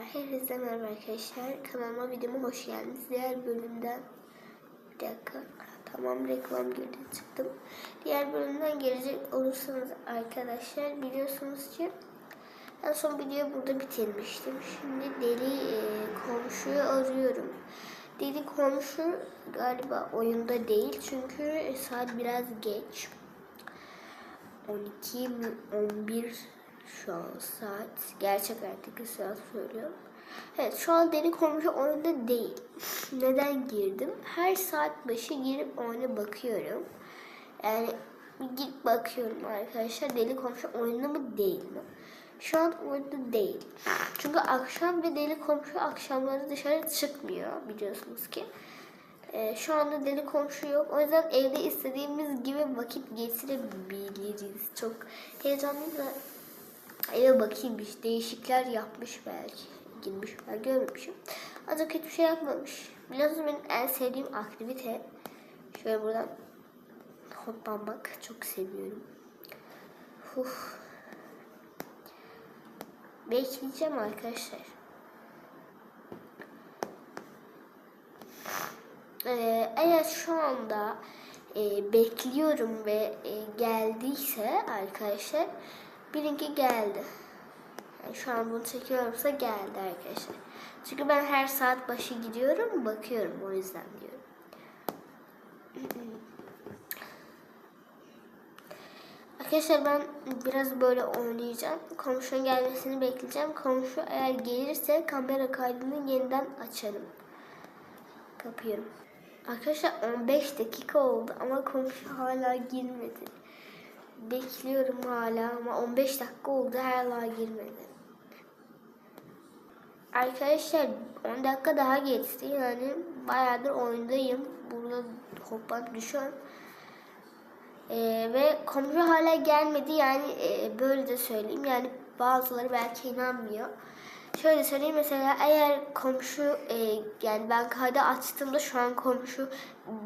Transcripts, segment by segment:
Hepinize merhaba arkadaşlar. Kanalıma videoma hoş geldiniz. Diğer bölümden bir dakika. Tamam reklam girdi çıktım. Diğer bölümden gelecek olursanız arkadaşlar biliyorsunuz ki en son videoyu burada bitirmiştim. Şimdi deli e, komşuyu arıyorum. Deli komşu galiba oyunda değil çünkü saat biraz geç. 12 mi 11 şu an saat. Gerçek hayattaki saat söylüyorum. Evet şu an deli komşu oyunda değil. Neden girdim? Her saat başı girip oyuna bakıyorum. Yani git bakıyorum arkadaşlar. Deli komşu oyunda mı değil mi? Şu an oyunda değil. Çünkü akşam ve deli komşu akşamları dışarı çıkmıyor biliyorsunuz ki. Ee, şu anda deli komşu yok. O yüzden evde istediğimiz gibi vakit geçirebiliriz. Çok heyecanlıyım eve bakayım bir değişikler yapmış belki. Girmiş ben görmemişim. Ancak hiçbir şey yapmamış. Biliyorsunuz benim en sevdiğim aktivite. Şöyle buradan hoplanmak çok seviyorum. Uf. Bekleyeceğim arkadaşlar. Ee, eğer şu anda e, bekliyorum ve e, geldiyse arkadaşlar bilin ki geldi. Yani şu an bunu çekiyorumsa geldi arkadaşlar. Çünkü ben her saat başı gidiyorum bakıyorum o yüzden diyorum. Arkadaşlar ben biraz böyle oynayacağım. Komşunun gelmesini bekleyeceğim. Komşu eğer gelirse kamera kaydını yeniden açarım. Kapıyorum. Arkadaşlar 15 dakika oldu ama komşu hala girmedi. Bekliyorum hala ama 15 dakika oldu hala girmedi. Arkadaşlar 10 dakika daha geçti yani bayağıdır oyundayım. Burada hoplayıp düşüyorum. Ee, ve komşu hala gelmedi yani e, böyle de söyleyeyim yani bazıları belki inanmıyor. Şöyle söyleyeyim mesela eğer komşu e, yani ben kaydı açtığımda şu an komşu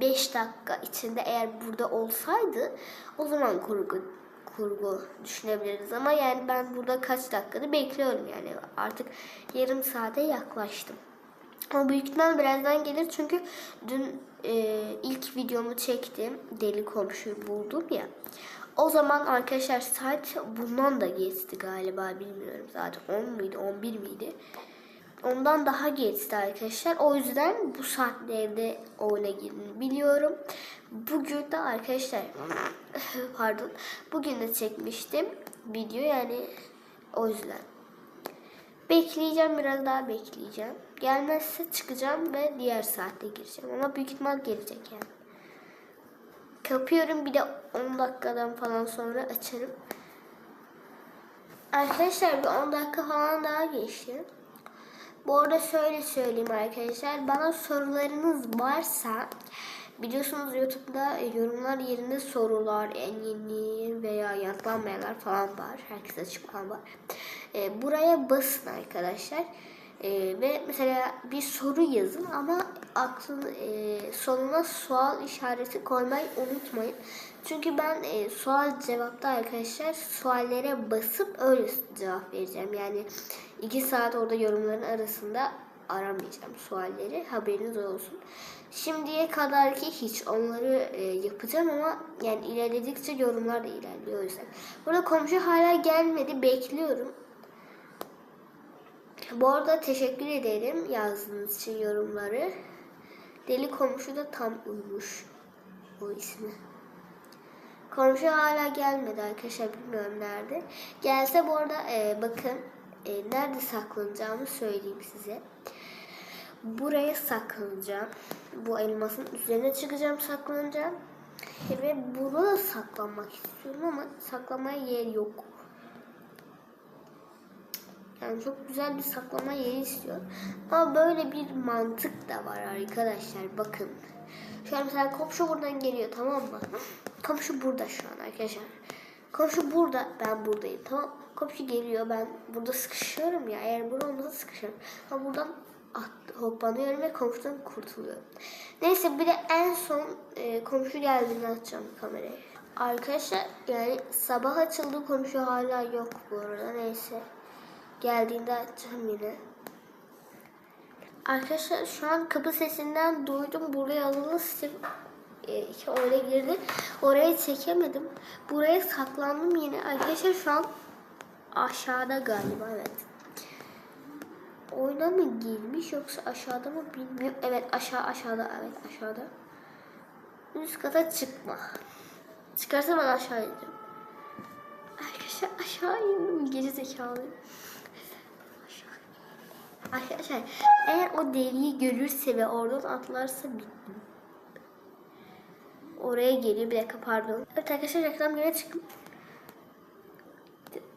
5 dakika içinde eğer burada olsaydı o zaman kurgu kurgu düşünebiliriz ama yani ben burada kaç dakikada bekliyorum yani artık yarım saate yaklaştım. Ama büyük ihtimal birazdan gelir çünkü dün e, ilk videomu çektim. Deli komşuyu buldum ya. O zaman arkadaşlar saat bundan da geçti galiba bilmiyorum. Zaten 10 muydu 11 miydi? Ondan daha geçti arkadaşlar. O yüzden bu saatte evde oyuna girdiğini biliyorum. Bugün de arkadaşlar pardon bugün de çekmiştim video yani o yüzden. Bekleyeceğim biraz daha bekleyeceğim. Gelmezse çıkacağım ve diğer saatte gireceğim. Ama büyük ihtimal gelecek yani. Kapıyorum bir de 10 dakikadan falan sonra açarım. Arkadaşlar bir 10 dakika falan daha geçti. Bu arada şöyle söyleyeyim arkadaşlar. Bana sorularınız varsa biliyorsunuz YouTube'da yorumlar yerinde sorular, en yeni veya yanıtlanmayanlar falan var. Herkes açık falan var. E, buraya basın arkadaşlar. E, ve mesela bir soru yazın ama aklın e, sonuna sual işareti koymayı unutmayın. Çünkü ben e, sual cevapta arkadaşlar suallere basıp öyle cevap vereceğim. Yani iki saat orada yorumların arasında aramayacağım sualleri. Haberiniz olsun. Şimdiye kadar ki hiç onları e, yapacağım ama yani ilerledikçe yorumlar da ilerliyor. Burada komşu hala gelmedi. Bekliyorum. Bu arada teşekkür ederim yazdığınız için yorumları. Deli komşu da tam uymuş o ismi. Komşu hala gelmedi arkadaşlar bilmiyorum nerede. Gelse bu arada e, bakın e, nerede saklanacağımı söyleyeyim size. Buraya saklanacağım. Bu elmasın üzerine çıkacağım saklanacağım. Ve burada da saklanmak istiyorum ama saklamaya yer yok. Yani çok güzel bir saklama yeri istiyor. Ama böyle bir mantık da var arkadaşlar. Bakın. Şu an mesela komşu buradan geliyor tamam mı? Komşu burada şu an arkadaşlar. Komşu burada ben buradayım tamam Komşu geliyor ben burada sıkışıyorum ya. Eğer burada olmasa sıkışıyorum. Ama buradan at, hoplanıyorum ve komşudan kurtuluyorum. Neyse bir de en son e, komşu geldiğinde açacağım kamerayı. Arkadaşlar yani sabah açıldı komşu hala yok bu arada neyse. Geldiğinde açacağım yine. Arkadaşlar şu an kapı sesinden duydum. Buraya Steve e, iki oraya girdi. Oraya çekemedim. Buraya saklandım yine. Arkadaşlar şu an aşağıda galiba evet. Oyuna mı girmiş yoksa aşağıda mı bilmiyorum. Evet aşağı aşağıda evet aşağıda. Üst kata çıkma. Çıkarsa ben aşağı ineceğim. Arkadaşlar aşağı indim geri zekalıyım. Arkadaşlar eğer o deliği görürse ve oradan atlarsa bittim. Oraya geliyor bir dakika pardon. Evet arkadaşlar reklam yine çıktım.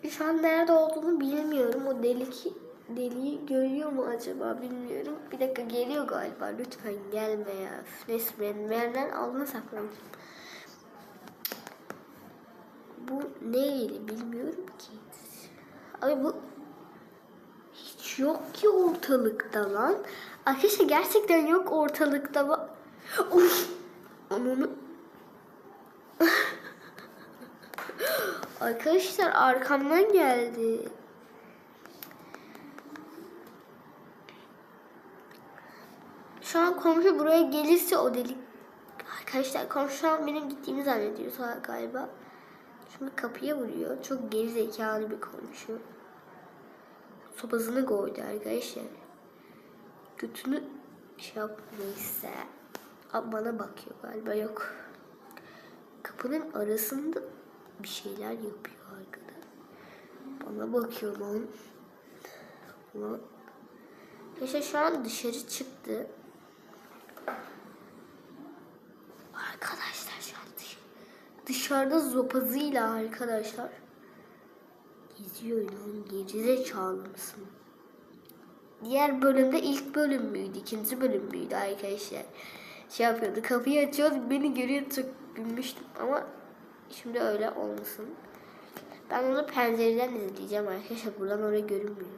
Şu an nerede olduğunu bilmiyorum. O delik deliği görüyor mu acaba bilmiyorum. Bir dakika geliyor galiba. Lütfen gelme ya. Neyse ben nereden aldığını saklayacağım. Bu neyle bilmiyorum ki. Abi bu yok ki ortalıkta lan. Arkadaşlar gerçekten yok ortalıkta. Uf! Onu Arkadaşlar arkamdan geldi. Şu an komşu buraya gelirse o delik. Arkadaşlar komşu şu an benim gittiğimi zannediyor galiba. Şimdi kapıya vuruyor. Çok geri zekalı bir komşu. Sopasını koydu arkadaşlar. Götünü şey yapmaysa. Bana bakıyor galiba yok. Kapının arasında bir şeyler yapıyor arkada. Bana bakıyor lan. Lan. Yaşa şu an dışarı çıktı. Arkadaşlar şu an dış- dışarıda zopazıyla arkadaşlar. Geziyor lan gerizekalı mısın? Diğer bölümde ilk bölüm müydü, ikinci bölüm müydü arkadaşlar? Şey yapıyordu, kapıyı açıyordu, beni görüyor çok gülmüştüm ama şimdi öyle olmasın. Ben onu pencereden izleyeceğim arkadaşlar, buradan oraya görünmüyor.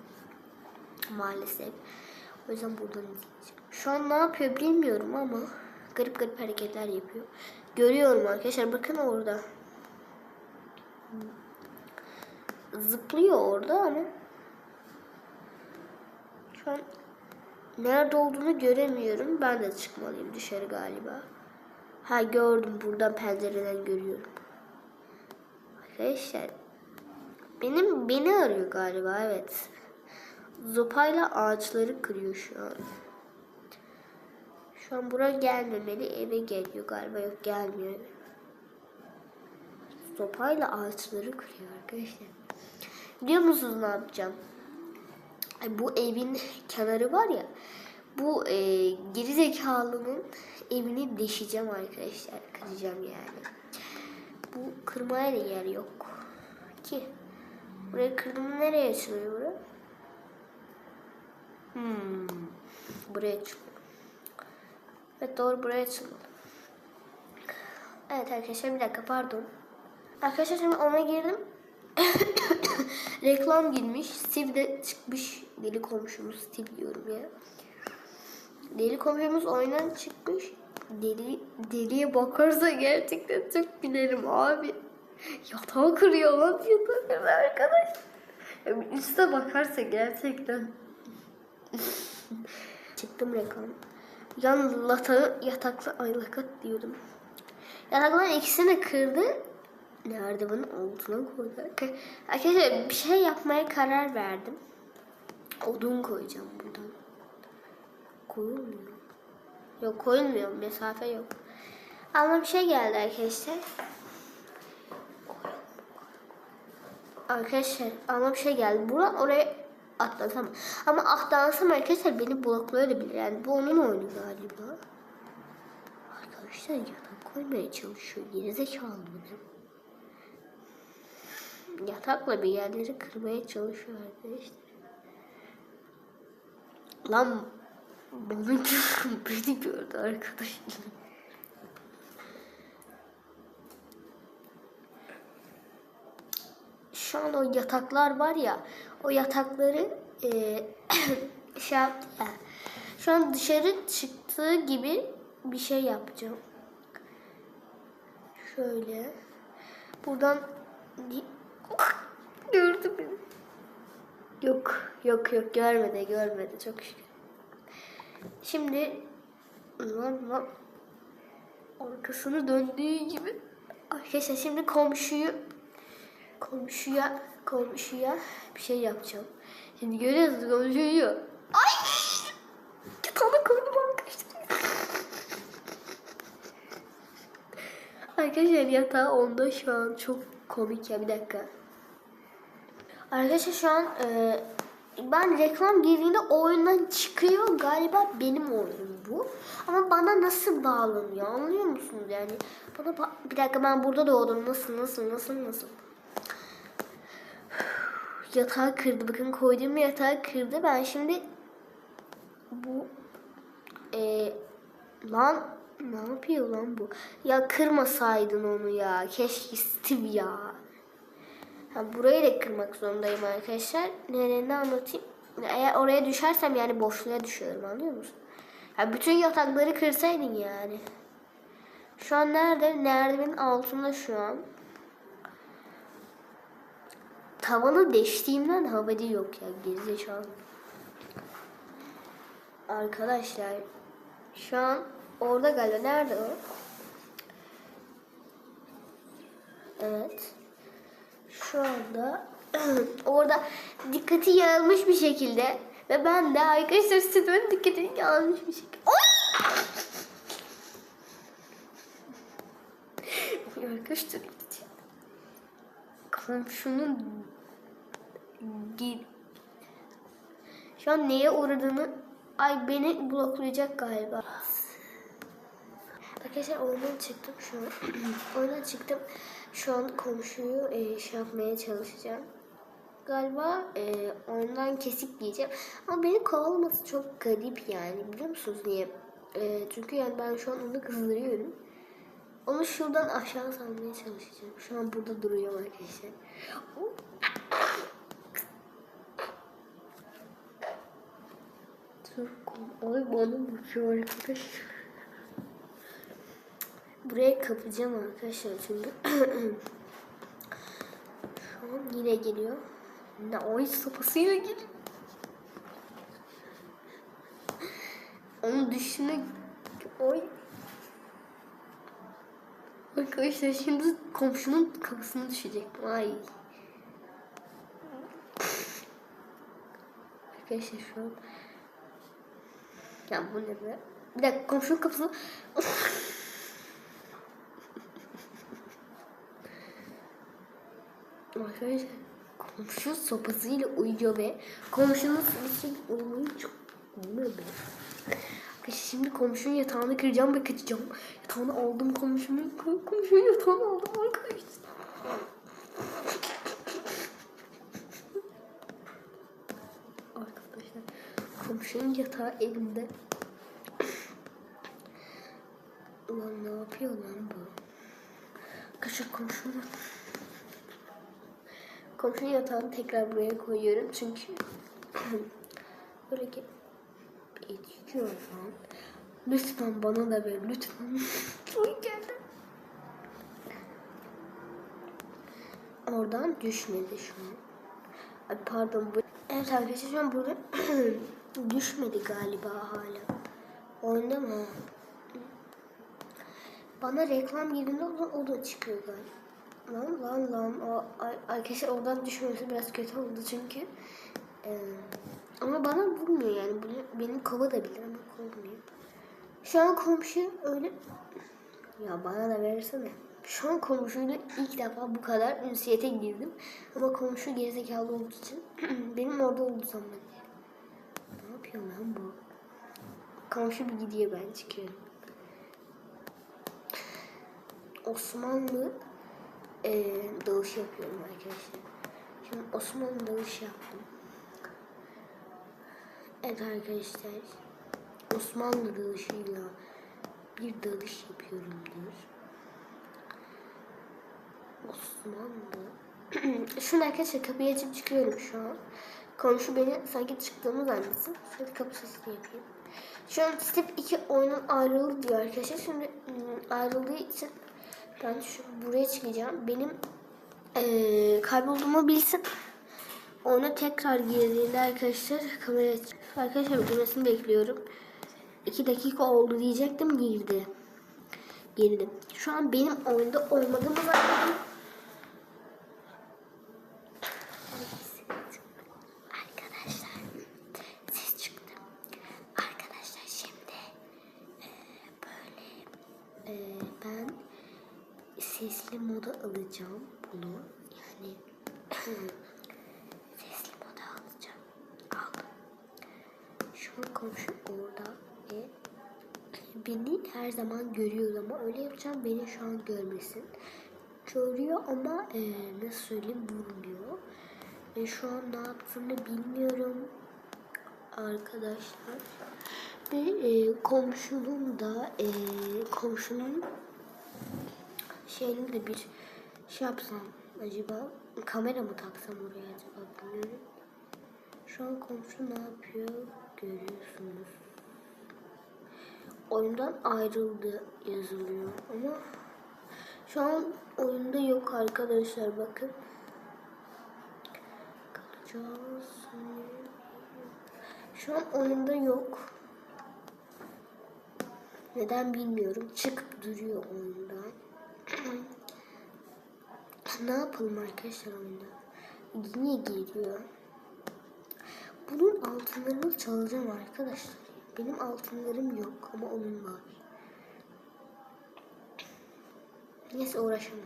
Maalesef. O yüzden buradan izleyeceğim. Şu an ne yapıyor bilmiyorum ama garip garip hareketler yapıyor. Görüyorum arkadaşlar, bakın orada. Zıplıyor orada ama şu an nerede olduğunu göremiyorum. Ben de çıkmalıyım dışarı galiba. Ha gördüm buradan pencereden görüyorum. Arkadaşlar benim beni arıyor galiba evet. Zopayla ağaçları kırıyor şu an. Şu an buraya gelmemeli eve geliyor galiba yok gelmiyor. Sopayla ağaçları kırıyor arkadaşlar. Biliyor musunuz ne yapacağım? Bu evin kenarı var ya. Bu e, geri evini deşeceğim arkadaşlar. Kıracağım yani. Bu kırmaya da yer yok. Ki. Burayı kırdım nereye açılıyor bura? Hmm. Buraya açılıyor. Evet doğru buraya açılmalı. Evet arkadaşlar bir dakika pardon. Arkadaşlar şimdi ona girdim. Reklam girmiş. Steve de çıkmış. Deli komşumuz Steve diyorum ya. Deli komşumuz oyundan çıkmış. Deli, deliye bakarsa gerçekten çok binerim abi. Yatağı kırıyor lan yatağı kırıyor arkadaş. Üste bakarsa gerçekten. Çıktım reklam. Yan latağı yatakla ay lakat diyordum. Yatakların ikisini kırdı. Nerede altına koydu. Arkadaşlar bir şey yapmaya karar verdim. Odun koyacağım buradan. Koyulmuyor. Yok koyulmuyor. Mesafe yok. Ama bir şey geldi arkadaşlar. Arkadaşlar ama bir şey geldi. Buradan oraya atlatamam. Ama atlansam arkadaşlar beni bloklayabilir. Yani bu onun oyunu galiba. Arkadaşlar yatak koymaya çalışıyor. Gerizekalı mı ne? Yatakla bir yerleri kırmaya çalışıyor arkadaşlar. Lan gördü, beni gördü arkadaşlar. Şu an o yataklar var ya, o yatakları e, şey yaptı ya. Şu an dışarı çıktığı gibi bir şey yapacağım. Şöyle. Buradan gördü beni. Yok, yok, yok görmedi, görmedi çok şükür. Şimdi lan arkasını döndüğü gibi arkadaşlar şimdi komşuyu komşuya komşuya bir şey yapacağım. Şimdi görüyorsunuz komşuyu. Ay! Yatağına koydum arkadaşlar. Arkadaşlar yatağı onda şu an çok komik ya bir dakika. Arkadaşlar şu an e, ben reklam girdiğinde oyundan çıkıyor galiba benim oyunum bu. Ama bana nasıl bağlanıyor anlıyor musunuz yani? Bana ba- bir dakika ben burada doğdum nasıl nasıl nasıl nasıl? Yatağı kırdı bakın koyduğum yatağı kırdı ben şimdi bu e, lan ne yapıyor lan bu? Ya kırmasaydın onu ya. Keşke Steve ya. Ha, burayı da kırmak zorundayım arkadaşlar. Nedenini anlatayım. Eğer oraya düşersem yani boşluğa düşüyorum anlıyor musun? Ha, bütün yatakları kırsaydın yani. Şu an nerede? Merdivenin altında şu an. Tavanı deştiğimden haberi yok ya gerizekalı. Arkadaşlar şu an orada galiba. Nerede o? Evet. Şu anda orada dikkati yağılmış bir şekilde ve ben de arkadaşlar stüdyonun dikkatini yağılmış bir şekilde. Oy! arkadaşlar komşunun şu an neye uğradığını ay beni bloklayacak galiba. Arkadaşlar oyundan çıktım şu an. oyundan çıktım. Şu an komşuyu e, şey yapmaya çalışacağım. Galiba e, oyundan kesik diyeceğim. Ama beni kovalaması çok garip yani. Biliyor musunuz niye? E, çünkü yani ben şu an onu kızdırıyorum. Onu şuradan aşağı salmaya çalışacağım. Şu an burada duruyor arkadaşlar. Ay bana bakıyor arkadaşlar. Buraya kapayacağım arkadaşlar çünkü şu an yine geliyor. Ne oy sopasıyla geliyor. Onu düşünmek oy. Arkadaşlar şimdi komşunun kafasına düşecek. Ay. Arkadaşlar şu an ya bu ne be? Bir dakika komşunun kafasına Arkadaşlar komşu sopasıyla uyuyor ve komşunun sopasıyla uyumayı çok. Arkadaşlar şimdi komşunun yatağını kıracağım ve kaçacağım. Yatağını aldım komşunun, komşunun yatağını aldım arkadaşlar. Arkadaşlar komşunun yatağı elimde. Ulan ne yapıyor lan bu? Arkadaşlar komşunun Komşunun yatağını tekrar buraya koyuyorum çünkü böyle ki ediyor falan. Lütfen bana da ver lütfen. Oradan düşmedi şu an. Ay pardon bu. Evet arkadaşlar şu an burada düşmedi galiba hala. Oyunda mı? Bana reklam girdiğinde o da, o da çıkıyor galiba. Lan lan lan. O, arkadaşlar oradan düşmesi biraz kötü oldu çünkü. Ee, ama bana vurmuyor yani. Bunu, benim kova da bilir ama kovmuyor. Şu an komşu öyle... Ya bana da versene. Şu an komşuyla ilk defa bu kadar ünsiyete girdim. Ama komşu gerizekalı olduğu için benim orada olduğu zaman. Ne yapıyor lan bu? Komşu bir gidiyor ben çıkıyorum. Osmanlı e, dalış yapıyorum arkadaşlar. Şimdi Osmanlı dalış yaptım. Evet arkadaşlar. Osmanlı dalışıyla bir dalış yapıyorumdur. Osmanlı. Şunu arkadaşlar kapıyı açıp çıkıyorum şu an. Komşu beni sanki çıktığımı zannetsin. Şöyle kapı sesini yapayım. Şu an step 2 oyunun ayrıldı diyor arkadaşlar. Şimdi ım, ayrıldığı için ben şu buraya çıkacağım. Benim eee kaybolduğumu bilsin. Onu tekrar girdiğinde arkadaşlar kameraya aç- Arkadaşlar bitirmesini bekliyorum. 2 dakika oldu diyecektim girdi. Girdi. Şu an benim oyunda olmadığımı zannediyorum. Arkadaşlar sesli moda alacağım bunu. Yani sesli moda alacağım. Aldım. Şu an komşum orada ve beni her zaman görüyor ama öyle yapacağım beni şu an görmesin. Görüyor ama e, nasıl söyleyeyim vurmuyor. Ve şu an ne yaptığını bilmiyorum arkadaşlar. Ve e, komşunun da e, komşunun şeyini de bir şey yapsam acaba kamera mı taksam oraya acaba bilmiyorum. Şu an komşu ne yapıyor görüyorsunuz. Oyundan ayrıldı yazılıyor ama şu an oyunda yok arkadaşlar bakın. Kalacağız. Şu an oyunda yok. Neden bilmiyorum. Çıkıp duruyor oyundan. Ne yapalım arkadaşlar oyunda? Yine geliyor. Bunun altınlarını çalacağım arkadaşlar. Benim altınlarım yok ama onun var. Neyse uğraşamam.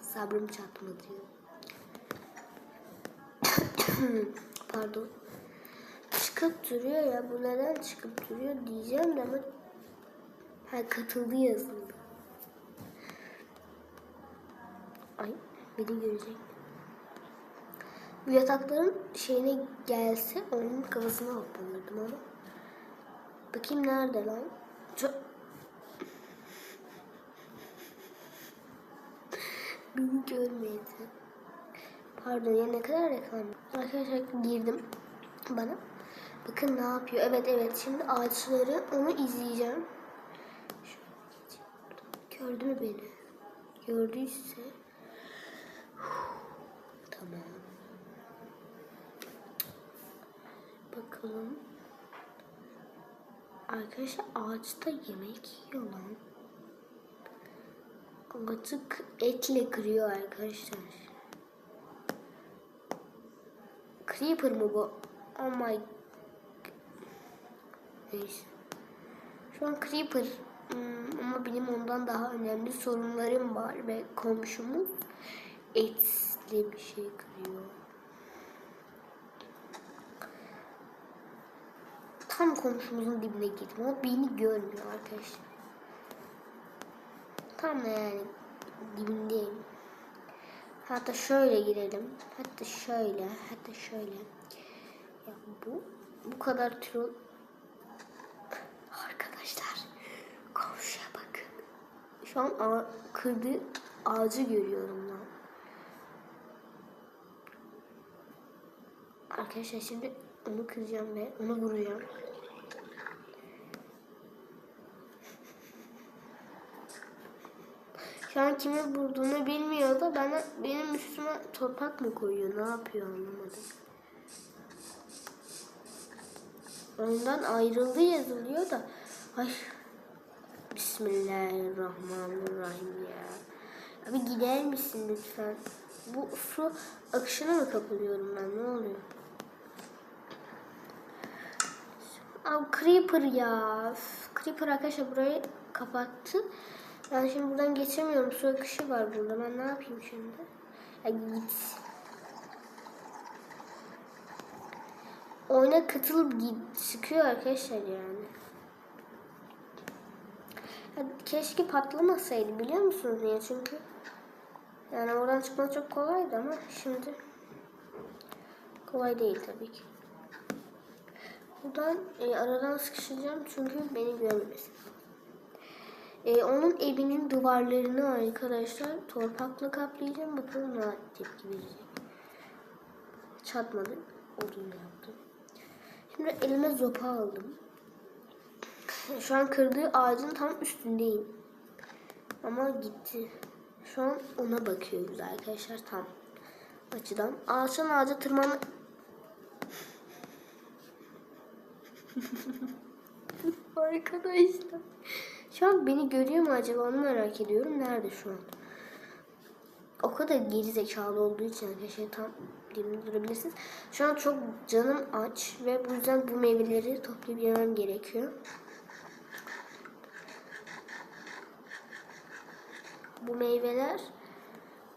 Sabrım çatmadı. Pardon. Çıkıp duruyor ya bu neden çıkıp duruyor diyeceğim de ama ha, katıldı yazıldı. Ay beni görecek. Bu yatakların şeyine gelse onun kafasına hoplanırdım ama. Bakayım nerede lan? Çok... Beni görmedi. Pardon ya ne kadar reklam. Arkadaşlar girdim bana. Bakın ne yapıyor. Evet evet şimdi ağaçları onu izleyeceğim. Gördü mü beni? Gördüyse. Tamam. Bakalım. Arkadaşlar ağaçta yemek yiyor lan. Ağacı etle kırıyor arkadaşlar. Creeper mı bu? Oh my... Neyse. Şu an Creeper. Hmm, ama benim ondan daha önemli sorunlarım var ve komşumuz etli bir şey kırıyor. Tam komşumuzun dibine gittim ama beni görmüyor arkadaşlar. Tam yani dibindeyim. Hatta şöyle girelim. Hatta şöyle, hatta şöyle. Ya bu bu kadar troll Arkadaşlar komşuya bakın. Şu an ağa, kırdığı ağacı görüyorum lan. Arkadaşlar şimdi onu kıracağım ve onu vuracağım. Şu an kimi vurduğunu bilmiyor da bana, benim üstüme toprak mı koyuyor? Ne yapıyor anlamadım. Ondan ayrıldı yazılıyor da. Ay. Bismillahirrahmanirrahim ya. Abi gider misin lütfen? Bu su akışına mı kapılıyorum ben? Ne oluyor? Abi Creeper ya. Creeper arkadaşlar burayı kapattı. Ben şimdi buradan geçemiyorum. Su akışı var burada. Ben ne yapayım şimdi? Ya git. Oyuna katılıp git çıkıyor arkadaşlar yani. Ya keşke patlamasaydı biliyor musunuz niye? Çünkü yani oradan çıkmak çok kolaydı ama şimdi kolay değil tabii ki. Buradan e, aradan sıkışacağım çünkü beni görmesin. E, onun evinin duvarlarını arkadaşlar torpakla kaplayacağım. Bakalım ne tepki verecek. Çatmadı. Odunla yaptım. Şimdi elime zopa aldım. Şu an kırdığı ağacın tam üstündeyim. Ama gitti. Şu an ona bakıyoruz arkadaşlar tam açıdan. Ağaçtan ağaca tırman... Arkadaşlar. Şu an beni görüyor mu acaba onu merak ediyorum. Nerede şu an? O kadar geri zekalı olduğu için arkadaşlar tam durabilirsiniz. Şu an çok canım aç ve bu yüzden bu meyveleri toplayıp gerekiyor. Bu meyveler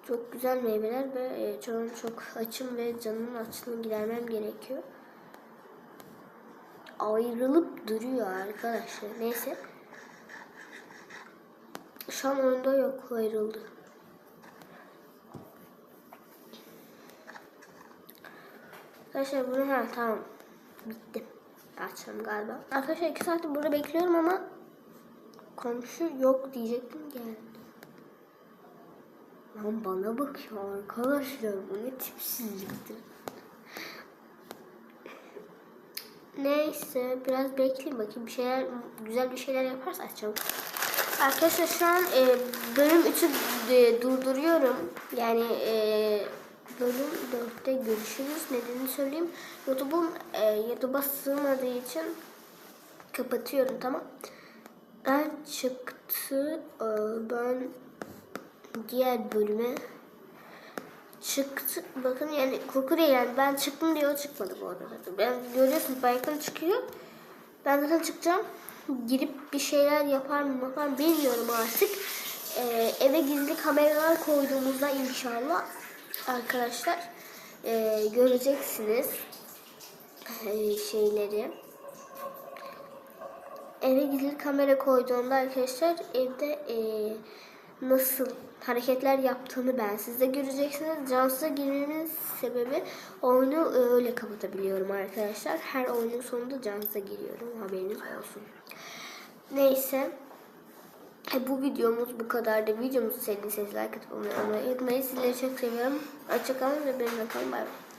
çok güzel meyveler ve e, şu an çok açım ve canımın açlığını gidermem gerekiyor. Ayrılıp duruyor arkadaşlar. Neyse. Şu an oyunda yok ayrıldı. Arkadaşlar bunu ha tamam. Bitti. Açacağım galiba. Arkadaşlar iki saattir burada bekliyorum ama komşu yok diyecektim geldi. Lan bana bakıyor arkadaşlar bu ne tipsizliktir. Neyse biraz bekleyeyim bakayım bir şeyler güzel bir şeyler yaparsa açacağım. Arkadaşlar şu an e, bölüm 3'ü e, durduruyorum. Yani e, bölüm 4'te görüşürüz. Nedenini söyleyeyim. YouTube'um e, YouTube'a sığmadığı için kapatıyorum tamam. Ben çıktı. E, ben diğer bölüme çıktı. Bakın yani korku değil yani ben çıktım diye o çıkmadı bu arada. Ben görüyorsunuz bayaktan çıkıyor. Ben zaten çıkacağım. Girip bir şeyler yapar mı yapar bilmiyorum artık. Ee, eve gizli kameralar koyduğumuzda inşallah arkadaşlar e, göreceksiniz e, şeyleri. Eve gizli kamera koyduğumda arkadaşlar evde e, nasıl hareketler yaptığını ben sizde göreceksiniz. Cansıza girmemin sebebi oyunu öyle kapatabiliyorum arkadaşlar. Her oyunun sonunda cansıza giriyorum. Haberiniz olsun. Neyse. E, bu videomuz bu kadardı. Videomuzu sevdiyseniz like atıp abone olmayı unutmayın. Sizleri çok seviyorum. Hoşçakalın ve benimle kalın. Bay bay.